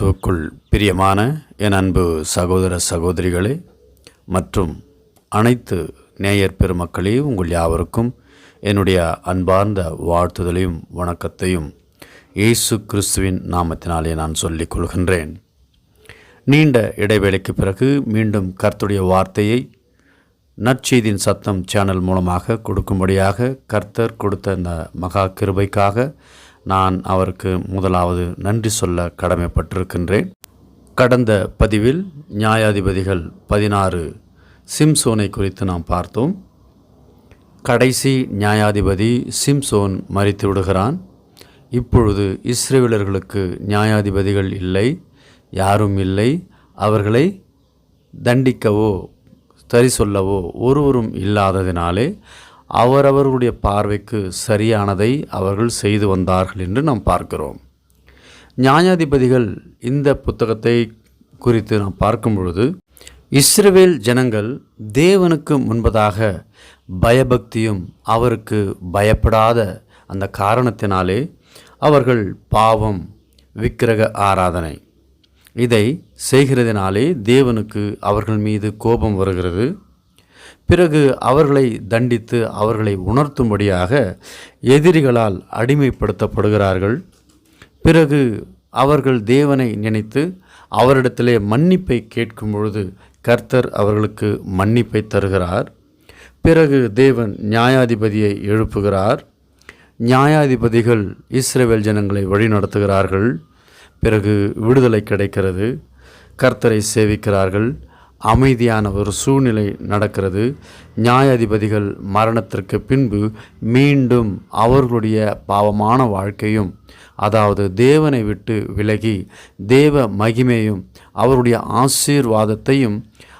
கிறிஸ்துவுக்குள் பிரியமான என் அன்பு சகோதர சகோதரிகளே மற்றும் அனைத்து நேயர் பெருமக்களையும் உங்கள் யாவருக்கும் என்னுடைய அன்பார்ந்த வாழ்த்துதலையும் வணக்கத்தையும் இயேசு கிறிஸ்துவின் நாமத்தினாலே நான் சொல்லிக் கொள்கின்றேன். நீண்ட இடைவேளைக்கு பிறகு மீண்டும் கர்த்துடைய வார்த்தையை நற்செய்தியின் சத்தம் சேனல் மூலமாக கொடுக்கும்படியாக கர்த்தர் கொடுத்த இந்த மகா கிருபைக்காக நான் அவருக்கு முதலாவது நன்றி சொல்ல கடமைப்பட்டிருக்கின்றேன். கடந்த பதிவில் நியாயாதிபதிகள் பதினாறு சிம்சோனை குறித்து நாம் பார்த்தோம். கடைசி நியாயாதிபதி சிம்சோன் மறித்து விடுகிறான். இப்பொழுது இஸ்ரேலர்களுக்கு நியாயாதிபதிகள் இல்லை யாரும் இல்லை. அவர்களை தண்டிக்கவோ சரி சொல்லவோ ஒருவரும் இல்லாததினாலே அவரவர்களுடைய பார்வைக்கு சரியானதை அவர்கள் செய்து வந்தார்கள் என்று நாம் பார்க்கிறோம். நியாயாதிபதிகள் இந்த புத்தகத்தை குறித்து நாம் பார்க்கும் பொழுது இஸ்ரவேல் ஜனங்கள் தேவனுக்கு முன்பதாக பயபக்தியும் அவருக்கு பயப்படாத அந்த காரணத்தினாலே அவர்கள் பாவம் விக்கிரக ஆராதனை இதை செய்கிறதினாலே தேவனுக்கு அவர்கள் மீது கோபம் வருகிறது. பிறகு அவர்களை தண்டித்து அவர்களை உணர்த்தும்படியாக எதிரிகளால் அடிமைப்படுத்தப்படுகிறார்கள். பிறகு அவர்கள் தேவனை நினைத்து அவரிடத்திலே மன்னிப்பை கேட்கும் பொழுது கர்த்தர் அவர்களுக்கு மன்னிப்பை தருகிறார். பிறகு தேவன் நியாயாதிபதியை எழுப்புகிறார். நியாயாதிபதிகள் இஸ்ரேவேல் ஜனங்களை வழிநடத்துகிறார்கள். பிறகு விடுதலை கிடைக்கிறது. கர்த்தரை சேவிக்கிறார்கள். அமைதியான ஒரு சூழ்நிலை நடக்கிறது. நியாயாதிபதிகள் மரணத்திற்கு பின்பு மீண்டும் அவர்களுடைய பாவமான வாழ்க்கையும் அதாவது தேவனை விட்டு விலகி தேவ மகிமையும் அவருடைய ஆசீர்வாதத்தையும்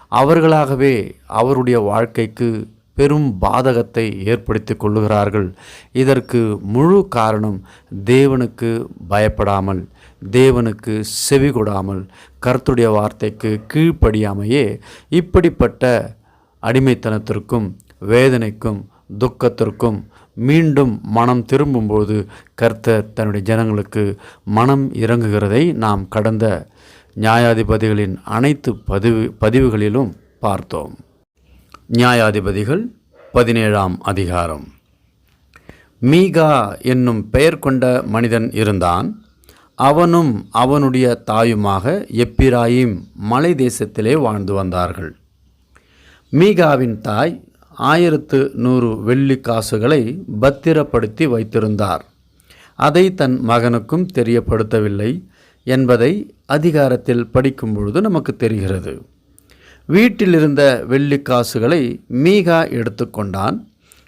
அவர்களாகவே அவருடைய வாழ்க்கைக்கு பெரும் பாதகத்தை ஏற்படுத்தி கொள்ளுகிறார்கள். இதற்கு முழு காரணம் தேவனுக்கு பயப்படாமல் தேவனுக்கு செவி கொடாமல் கர்த்துடைய வார்த்தைக்கு கீழ்ப்படியாமையே இப்படிப்பட்ட அடிமைத்தனத்திற்கும் வேதனைக்கும் துக்கத்திற்கும் மீண்டும் மனம் திரும்பும்போது கர்த்தர் தன்னுடைய ஜனங்களுக்கு மனம் இறங்குகிறதை நாம் கடந்த நியாயாதிபதிகளின் அனைத்து பதிவு பதிவுகளிலும் பார்த்தோம். நியாயாதிபதிகள் பதினேழாம் அதிகாரம். மீகா என்னும் பெயர் கொண்ட மனிதன் இருந்தான். அவனும் அவனுடைய தாயுமாக எப்பிராயிம் மலை தேசத்திலே வாழ்ந்து வந்தார்கள். மீகாவின் தாய் ஆயிரத்து நூறு வெள்ளி காசுகளை பத்திரப்படுத்தி வைத்திருந்தார். அதை தன் மகனுக்கும் தெரியப்படுத்தவில்லை என்பதை அதிகாரத்தில் படிக்கும் பொழுது நமக்கு தெரிகிறது. வீட்டிலிருந்த வெள்ளி காசுகளை மீகா எடுத்துக்கொண்டான்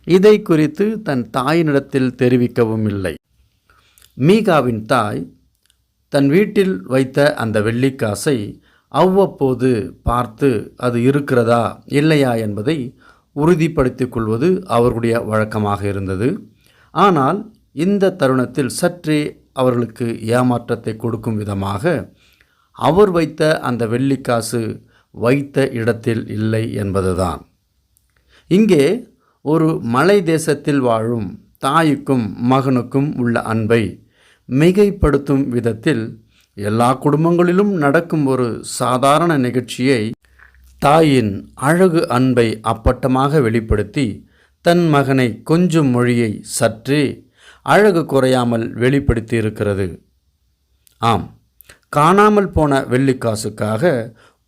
இதை குறித்து தன் தாயினிடத்தில் தெரிவிக்கவும் இல்லை. மீகாவின் தாய் தன் வீட்டில் வைத்த அந்த வெள்ளிக்காசை அவ்வப்போது பார்த்து அது இருக்கிறதா இல்லையா? என்பதை உறுதிப்படுத்திக் கொள்வது அவர்களுடைய வழக்கமாக இருந்தது. ஆனால் இந்த தருணத்தில் சற்றே அவர்களுக்கு ஏமாற்றத்தை கொடுக்கும் விதமாக அவர் வைத்த அந்த வெள்ளிக்காசு வைத்த இடத்தில் இல்லை என்பதுதான். இங்கே ஒரு மலை தேசத்தில் வாழும் தாய்க்கும் மகனுக்கும் உள்ள அன்பை மிகைப்படுத்தும் விதத்தில் எல்லா குடும்பங்களிலும் நடக்கும் ஒரு சாதாரண நிகழ்ச்சியை தாயின் அழகு அன்பை அப்பட்டமாக வெளிப்படுத்தி தன் மகனை கொஞ்சம் மொழியை சற்றே அழகு குறையாமல் வெளிப்படுத்தி இருக்கிறது ஆம் காணாமல் போன வெள்ளிக்காசுக்காக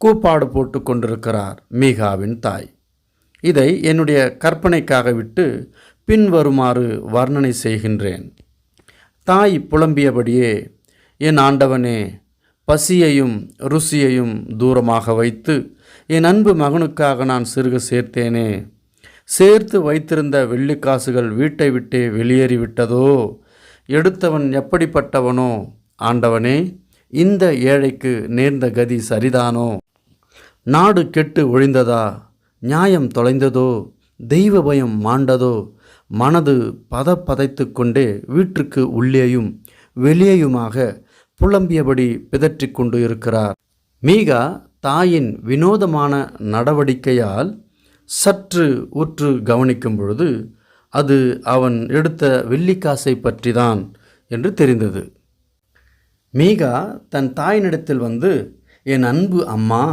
கூப்பாடு போட்டு கொண்டிருக்கிறார் மீகாவின் தாய். இதை என்னுடைய கற்பனைக்காக விட்டு பின்வருமாறு வர்ணனை செய்கின்றேன். தாய் புலம்பியபடியே என் ஆண்டவனே பசியையும் ருசியையும் தூரமாக வைத்து என் அன்பு மகனுக்காக நான் சிறுக சேர்த்தேனே. சேர்த்து வைத்திருந்த வெள்ளிக்காசுகள் வீட்டை விட்டே வெளியேறிவிட்டதோ? எடுத்தவன் எப்படிப்பட்டவனோ? ஆண்டவனே இந்த ஏழைக்கு நேர்ந்த கதி சரிதானோ? நாடு கெட்டு ஒழிந்ததா? நியாயம் தொலைந்ததோ? தெய்வ பயம் மாண்டதோ? மனது பதப்பதைத்து கொண்டே வீட்டிற்கு உள்ளேயும் வெளியேயுமாக புலம்பியபடி பிதற்றிக் கொண்டு இருக்கிறார். மீகா தாயின் வினோதமான நடவடிக்கையால் சற்று உற்று கவனிக்கும் பொழுது அது அவன் எடுத்த வெள்ளிக்காசை பற்றிதான் என்று தெரிந்தது. மீகா தன் தாயினிடத்தில் வந்து என் அன்பு அம்மா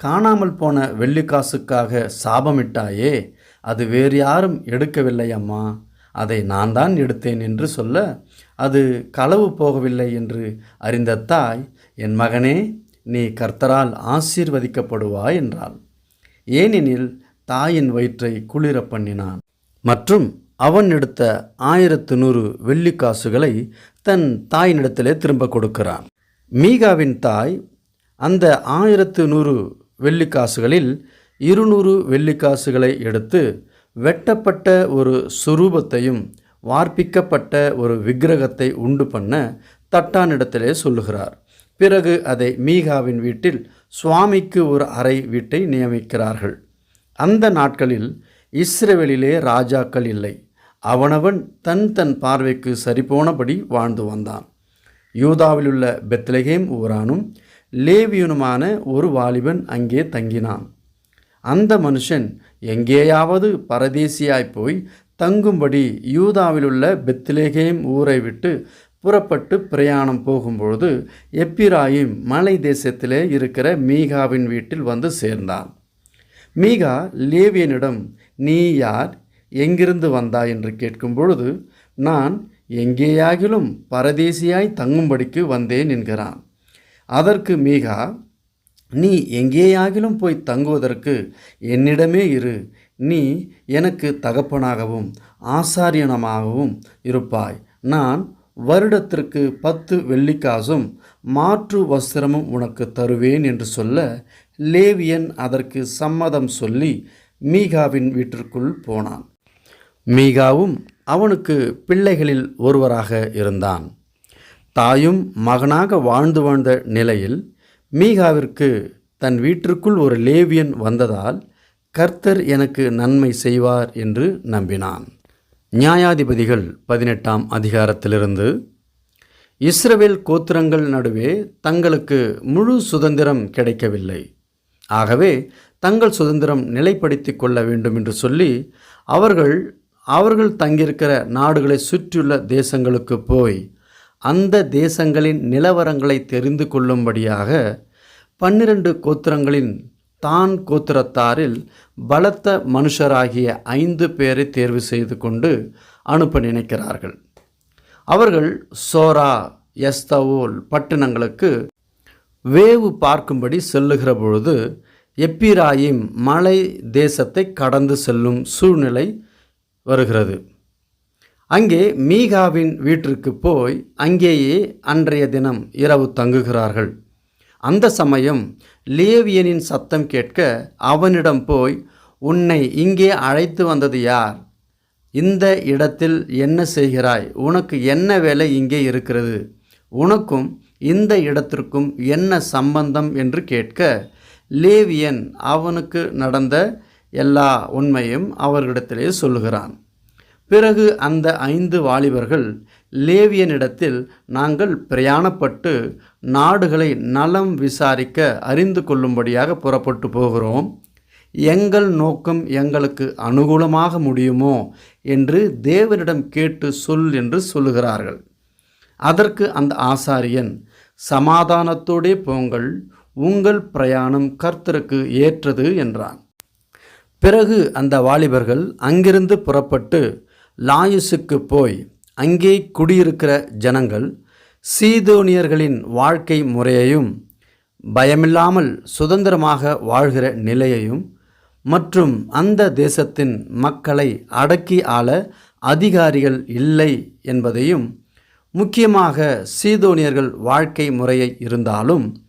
காணாமல் போன வெள்ளிக்காசுக்காக சாபமிட்டாயே அது வேறு யாரும் எடுக்கவில்லை அம்மா. அதை நான் தான் எடுத்தேன் என்று சொல்ல அது களவு போகவில்லை என்று அறிந்த தாய் என் மகனே நீ கர்த்தரால் ஆசீர்வதிக்கப்படுவாய் என்றாள். ஏனெனில் தாயின் வயிற்றை குளிர பண்ணினான். மற்றும் அவன் எடுத்த ஆயிரத்து நூறு வெள்ளிக்காசுகளை தன் தாயினிடத்திலே திரும்ப கொடுக்கிறான். மீகாவின் தாய் அந்த ஆயிரத்து நூறு வெள்ளிக்காசுகளில் இருநூறு வெள்ளிக்காசுகளை எடுத்து வெட்டப்பட்ட ஒரு சுரூபத்தையும் வார்ப்பிக்கப்பட்ட ஒரு விக்கிரகத்தை உண்டு பண்ண தட்டானிடத்திலே சொல்லுகிறார். பிறகு அதை மீகாவின் வீட்டில் சுவாமிக்கு ஒரு அறை வீட்டை நியமிக்கிறார்கள். அந்த நாட்களில் இஸ்ரேவேலிலே ராஜாக்கள் இல்லை. அவனவன் தன் தன் பார்வைக்கு சரிபோனபடி வாழ்ந்து வந்தான். யூதாவிலுள்ள பெத்லகேம் ஊரானும் லேவியனுமான ஒரு வாலிபன் அங்கே தங்கினான். அந்த மனுஷன் எங்கேயாவது பரதேசியாய் போய் தங்கும்படி யூதாவிலுள்ள பெத்லேகேம் ஊரை விட்டு புறப்பட்டு பிரயாணம் போகும்பொழுது எப்பிராயிம் மலை தேசத்திலே இருக்கிற மீகாவின் வீட்டில் வந்து சேர்ந்தான். மீகா லேவியனிடம் நீ யார்? எங்கிருந்து வந்தாய் என்று கேட்கும் பொழுது நான் எங்கேயாகிலும் பரதேசியாய் தங்கும்படிக்கு வந்தேன் என்கிறான். அதற்கு மீகா நீ எங்கேயாகிலும் போய் தங்குவதற்கு என்னிடமே இரு. நீ எனக்கு தகப்பனாகவும் ஆசாரியனமாகவும் இருப்பாய். நான் வருடத்திற்கு பத்து வெள்ளிக்காசும் மாற்று வஸ்திரமும் உனக்கு தருவேன் என்று சொல்ல லேவியன் அதற்கு சம்மதம் சொல்லி மீகாவின் வீட்டிற்குள் போனான். மீகாவும் அவனுக்கு பிள்ளைகளில் ஒருவராக இருந்தான். தாயும் மகனாக வாழ்ந்து வாழ்ந்த நிலையில் மீகாவிற்கு தன் வீட்டிற்குள் ஒரு லேவியன் வந்ததால் கர்த்தர் எனக்கு நன்மை செய்வார் என்று நம்பினான். நியாயாதிபதிகள் பதினெட்டாம் அதிகாரத்திலிருந்து இஸ்ரவேல் கோத்திரங்கள் நடுவே தங்களுக்கு முழு சுதந்திரம் கிடைக்கவில்லை. ஆகவே தங்கள் சுதந்திரம் நிலைப்படுத்தி கொள்ள வேண்டும் என்று சொல்லி அவர்கள் அவர்கள் தங்கியிருக்கிற நாடுகளை சுற்றியுள்ள தேசங்களுக்கு போய் அந்த தேசங்களின் நிலவரங்களை தெரிந்து கொள்ளும்படியாக பன்னிரண்டு கோத்திரங்களின் தான் கோத்திரத்தாரில் பலத்த மனுஷராகிய ஐந்து பேரை தேர்வு செய்து கொண்டு அனுப்ப நினைக்கிறார்கள். அவர்கள் சோரா எஸ்தவோல் பட்டணங்களுக்கு வேவு பார்க்கும்படி செல்லுகிற பொழுது எப்பிராயிம் மலை தேசத்தை கடந்து செல்லும் சூழ்நிலை வருகிறது. அங்கே மீகாவின் வீட்டிற்கு போய் அங்கேயே அன்றைய தினம் இரவு தங்குகிறார்கள். அந்த சமயம் லேவியனின் சத்தம் கேட்க அவனிடம் போய் உன்னை இங்கே அழைத்து வந்தது யார்? இந்த இடத்தில் என்ன செய்கிறாய்? உனக்கு என்ன வேலை இங்கே இருக்கிறது? உனக்கும் இந்த இடத்திற்கும் என்ன சம்பந்தம்? என்று கேட்க லேவியன் அவனுக்கு நடந்த எல்லா உண்மையும் அவர்களிடத்திலே சொல்லுகிறான். பிறகு அந்த ஐந்து வாலிபர்கள் லேவியனிடத்தில் நாங்கள் பிரயாணப்பட்டு நாடுகளை நலம் விசாரிக்க அறிந்து கொள்ளும்படியாக புறப்பட்டு போகிறோம். எங்கள் நோக்கம் எங்களுக்கு அனுகூலமாக முடியுமோ என்று தேவனிடம் கேட்டு சொல் என்று சொல்லுகிறார்கள். அதற்கு அந்த ஆசாரியன் சமாதானத்தோடே போங்கள் உங்கள் பிரயாணம் கர்த்தருக்கு ஏற்றது என்றான். பிறகு அந்த வாலிபர்கள் அங்கிருந்து புறப்பட்டு லாயுசுக்கு போய் அங்கே குடியிருக்கிற ஜனங்கள் சீதோனியர்களின் வாழ்க்கை முறையையும் பயமில்லாமல் சுதந்திரமாக வாழ்கிற நிலையையும் மற்றும் அந்த தேசத்தின் மக்களை அடக்கி ஆள அதிகாரிகள் இல்லை என்பதையும் முக்கியமாக சீதோனியர்கள் வாழ்க்கை முறையை இருந்தாலும்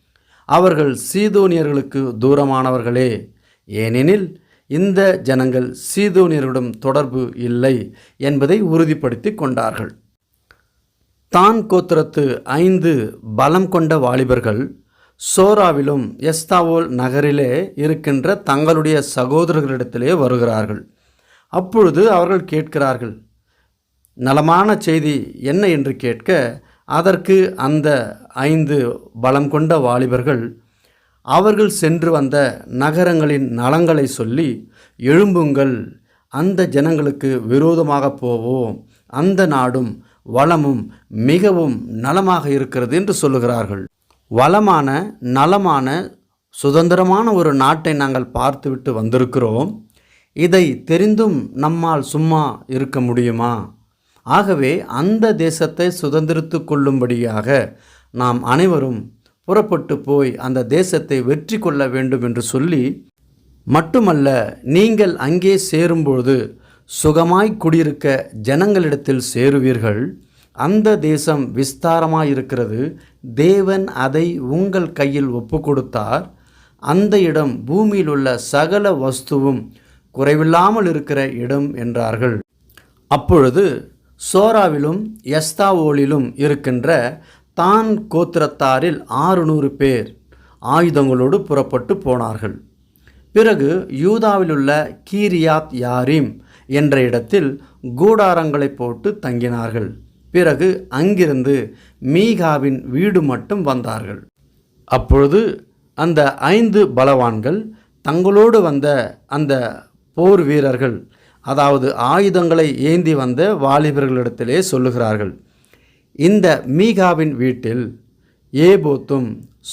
அவர்கள் சீதோனியர்களுக்கு தூரமானவர்களே. ஏனெனில் இந்த ஜனங்கள் சீதோனியருடன் தொடர்பு இல்லை என்பதை உறுதிப்படுத்தி கொண்டார்கள். தான் கோத்திரத்து ஐந்து பலம் கொண்ட வாலிபர்கள் சோராவிலும் எஸ்தாவோல் நகரிலே இருக்கின்ற தங்களுடைய சகோதரர்களிடத்திலே வருகிறார்கள். அப்பொழுது அவர்கள் கேட்கிறார்கள் நலமான செய்தி என்ன? என்று கேட்க அதற்கு அந்த ஐந்து பலம் கொண்ட வாலிபர்கள் அவர்கள் சென்று வந்த நகரங்களின் நலங்களை சொல்லி எழும்புங்கள் அந்த ஜனங்களுக்கு விரோதமாக போவோம். அந்த நாடும் வளமும் மிகவும் நலமாக இருக்கிறது என்று சொல்லுகிறார்கள். வளமான நலமான சுதந்திரமான ஒரு நாட்டை நாங்கள் பார்த்துவிட்டு வந்திருக்கிறோம். இதை தெரிந்தும் நம்மால் சும்மா இருக்க முடியுமா? ஆகவே அந்த தேசத்தை சுதந்திரித்து கொள்ளும்படியாக நாம் அனைவரும் புறப்பட்டு போய் அந்த தேசத்தை வெற்றி கொள்ள வேண்டும் என்று சொல்லி மட்டுமல்ல நீங்கள் அங்கே சேரும்பொழுது சுகமாய் குடியிருக்க ஜனங்களிடத்தில் சேருவீர்கள். அந்த தேசம் விஸ்தாரமாயிருக்கிறது. தேவன் அதை உங்கள் கையில் ஒப்பு கொடுத்தார் அந்த இடம் பூமியில் உள்ள சகல வஸ்துவும் குறைவில்லாமல் இருக்கிற இடம் என்றார்கள். அப்பொழுது சோராவிலும் எஸ்தாவோலிலும் இருக்கின்ற தான் கோத்திரத்தாரில் ஆறுநூறு பேர் ஆயுதங்களோடு புறப்பட்டு போனார்கள். பிறகு யூதாவிலுள்ள கீரியாத் யாரிம் என்ற இடத்தில் கூடாரங்களை போட்டு தங்கினார்கள். பிறகு அங்கிருந்து மீகாவின் வீடு மட்டும் வந்தார்கள். அப்பொழுது அந்த ஐந்து பலவான்கள் தங்களோடு வந்த அந்த போர் வீரர்கள் அதாவது ஆயுதங்களை ஏந்தி வந்த வாலிபர்களிடத்திலே சொல்லுகிறார்கள். இந்த மீகாவின் வீட்டில் ஏபோத்தும்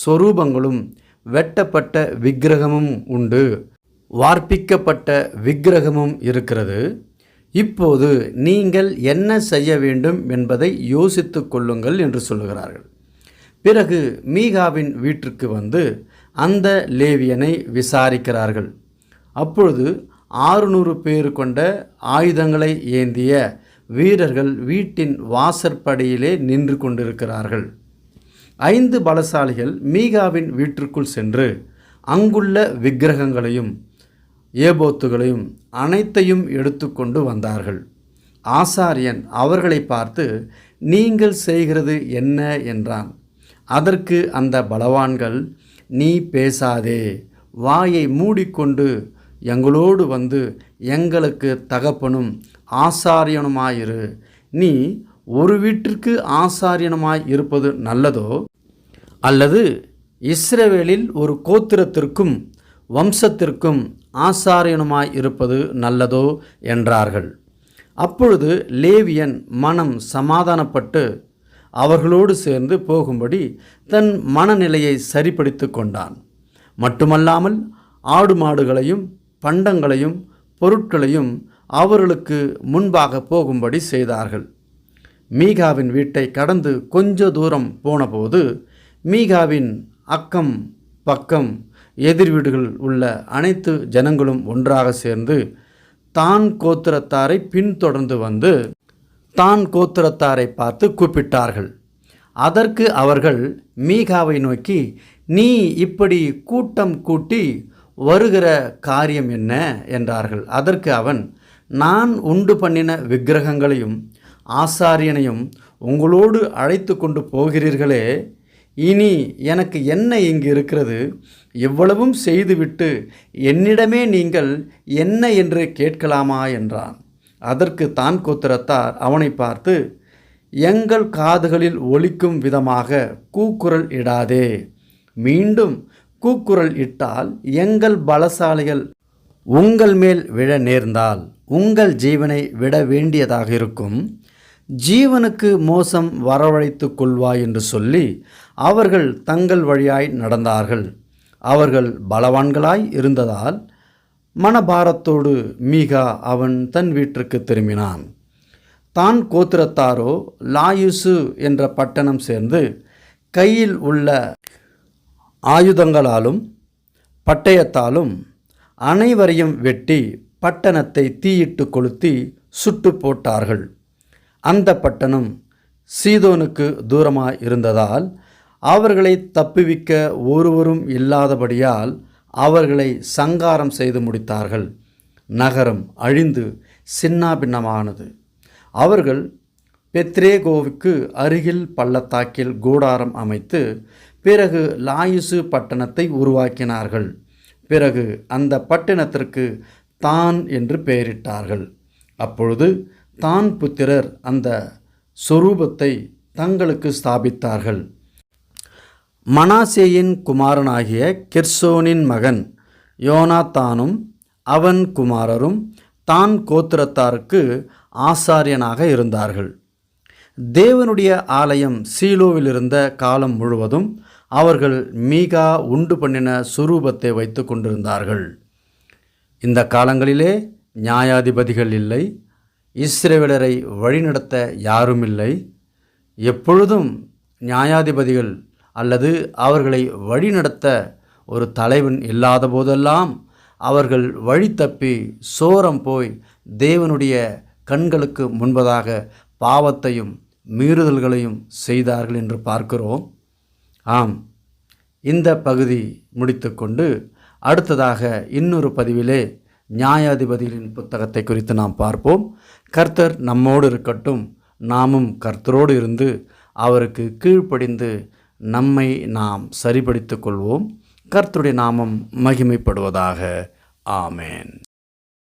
சொரூபங்களும் வெட்டப்பட்ட விக்கிரகமும் உண்டு. வார்ப்பிக்கப்பட்ட விக்கிரகமும் இருக்கிறது. இப்போது நீங்கள் என்ன செய்ய வேண்டும் என்பதை யோசித்து கொள்ளுங்கள் என்று சொல்லுகிறார்கள். பிறகு மீகாவின் வீட்டிற்கு வந்து அந்த லேவியனை விசாரிக்கிறார்கள். அப்பொழுது ஆறுநூறு பேர் கொண்ட ஆயுதங்களை ஏந்திய வீரர்கள் வீட்டின் வாசற்படியிலே நின்று கொண்டிருக்கிறார்கள். ஐந்து பலசாலிகள் மீகாவின் வீட்டிற்குள் சென்று அங்குள்ள விக்கிரகங்களையும் ஏபோத்துகளையும் அனைத்தையும் எடுத்துக்கொண்டு வந்தார்கள். ஆசாரியன் அவர்களை பார்த்து நீங்கள் செய்கிறது என்ன? என்றான். அதற்கு அந்த பலவான்கள் நீ பேசாதே. வாயை மூடிக்கொண்டு எங்களோடு வந்து எங்களுக்கு தகப்பனும் ஆசாரியனுமாயிரு. நீ ஒரு வீட்டிற்கு ஆசாரியனுமாய் இருப்பது நல்லதோ? அல்லது இஸ்ரவேலில் ஒரு கோத்திரத்திற்கும் வம்சத்திற்கும் ஆசாரியனுமாய் இருப்பது நல்லதோ? என்றார்கள். அப்பொழுது லேவியன் மனம் சமாதானப்பட்டு அவர்களோடு சேர்ந்து போகும்படி தன் மனநிலையை சரிப்படுத்தி கொண்டான். மட்டுமல்லாமல் ஆடு மாடுகளையும் பண்டங்களையும் பொருட்களையும் அவர்களுக்கு முன்பாக போகும்படி செய்தார்கள். மீகாவின் வீட்டை கடந்து கொஞ்ச தூரம் போனபோது மீகாவின் அக்கம் பக்கம் எதிர் வீடுகள் உள்ள அனைத்து ஜனங்களும் ஒன்றாக சேர்ந்து தான் கோத்திரத்தாரை பின்தொடர்ந்து வந்து தான் கோத்திரத்தாரை பார்த்து கூப்பிட்டார்கள். அதற்கு அவர்கள் மீகாவை நோக்கி நீ இப்படி கூட்டம் கூட்டி வருகிற காரியம் என்ன? என்றார்கள். அதற்கு அவன் நான் உண்டு பண்ணின விக்கிரகங்களையும் ஆசாரியனையும் உங்களோடு அழைத்து கொண்டு போகிறீர்களே. இனி எனக்கு என்ன இங்கு இருக்கிறது? எவ்வளவும் செய்துவிட்டு என்னிடமே நீங்கள் என்ன என்று கேட்கலாமா என்றான். அதற்கு தான் கோத்திரத்தார் அவனை பார்த்து எங்கள் காதுகளில் ஒலிக்கும் விதமாக கூக்குரல் இடாதே. மீண்டும் கூக்குரல் இட்டால் எங்கள் பலசாலிகள் உங்கள் மேல் விழ நேர்ந்தால். உங்கள் ஜீவனை விட வேண்டியதாக இருக்கும். ஜீவனுக்கு மோசம் வரவழைத்து கொள்வாய் என்று சொல்லி அவர்கள் தங்கள் வழியாய் நடந்தார்கள். அவர்கள் பலவான்களாய் இருந்ததால் மனபாரத்தோடு மீகா அவன் தன் வீட்டிற்கு திரும்பினான். தான் கோத்திரத்தாரோ லாயுசு என்ற பட்டணம் சேர்ந்து கையில் உள்ள ஆயுதங்களாலும் பட்டயத்தாலும் அனைவரையும் வெட்டி பட்டணத்தை தீயிட்டு கொளுத்தி சுட்டு போட்டார்கள். அந்த பட்டணம் சீதோனுக்கு தூரமாக இருந்ததால் அவர்களை தப்புவிக்க ஒருவரும் இல்லாதபடியால் அவர்களை சங்காரம் செய்து முடித்தார்கள். நகரம் அழிந்து சின்னாபின்னமானது. அவர்கள் பெத்ரேகோவுக்கு அருகில் பள்ளத்தாக்கில் கூடாரம் அமைத்து பிறகு லாயுசு பட்டணத்தை உருவாக்கினார்கள். பிறகு அந்த பட்டணத்திற்கு தான் என்று பெயரிட்டார்கள். அப்பொழுது தான் புத்திரர் அந்த சொரூபத்தை தங்களுக்கு ஸ்தாபித்தார்கள். மனாசேயின் குமாரனாகிய கிர்சோனின் மகன் யோனாத்தானும் அவன் குமாரரும் தான் கோத்திரத்தாருக்கு ஆசாரியனாக இருந்தார்கள். தேவனுடைய ஆலயம் சீலோவில் இருந்த காலம் முழுவதும் அவர்கள் மீகா உண்டு பண்ணின சுரூபத்தை வைத்து கொண்டிருந்தார்கள். இந்த காலங்களிலே நியாயாதிபதிகள் இல்லை. இஸ்ரேவேலரை வழிநடத்த யாரும் இல்லை. எப்பொழுதும் நியாயாதிபதிகள் அல்லது அவர்களை வழிநடத்த ஒரு தலைவன் இல்லாத போதெல்லாம் அவர்கள் வழி தப்பி சோரம் போய் தேவனுடைய கண்களுக்கு முன்பதாக பாவத்தையும் மீறுதல்களையும் செய்தார்கள் என்று பார்க்கிறோம். ஆம் இந்த பகுதி முடித்துக்கொண்டு அடுத்ததாக இன்னொரு பதிவிலே நியாயாதிபதிகளின் புத்தகத்தை குறித்து நாம் பார்ப்போம். கர்த்தர் நம்மோடு இருக்கட்டும் நாமும் கர்த்தரோடு இருந்து அவருக்கு கீழ்ப்படிந்து நம்மை நாம் சரிப்படுத்திக் கொள்வோம். கர்த்தருடைய நாமம் மகிமைப்படுவதாக. ஆமேன்.